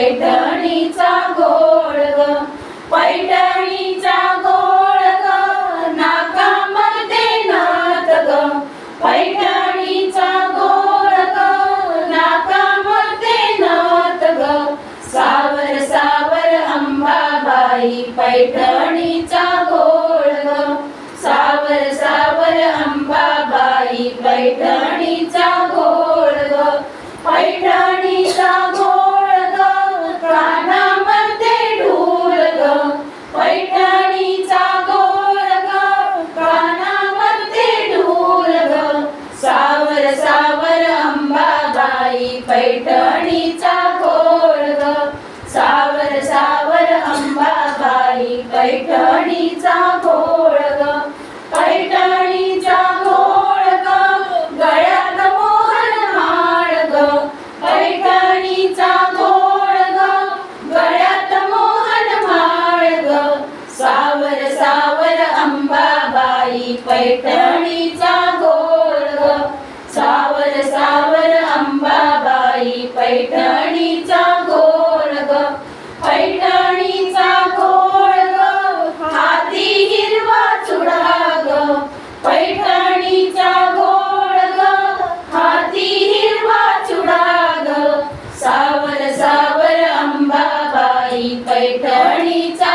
पैठणीचा गोळ ग पैठणीचा गोळ ग नाकामध्ये नात ग पैठणीचा गोळ ग नाकामध्ये नात ग सावर सावर अंबाबाई पैठणीचा गोळ ग सावर सावर अंबाबाई पैठणीचा गोळ ग पैठणीचा गोळ सावर सावर अंबाबाई. पैठणीचा गोळ पैठणीचा गोळ गळ्यात मोहन माळग. पैठणीचा गोळ गळ्यात मोहन माळग. सावर सावर अंबाबाई पैठणीचा पैठणीचा गोळ ग पैठणीचा गोळ ग हाती हिरवा चुडा ग पैठणीचा गोळ ग हाती हिरवा चुडा ग सावर सावर अंबाबाई पैठणीचा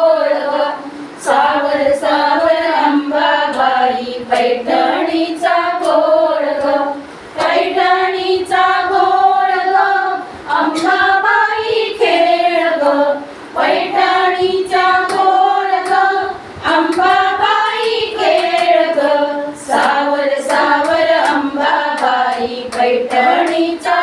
आई पैठणीचा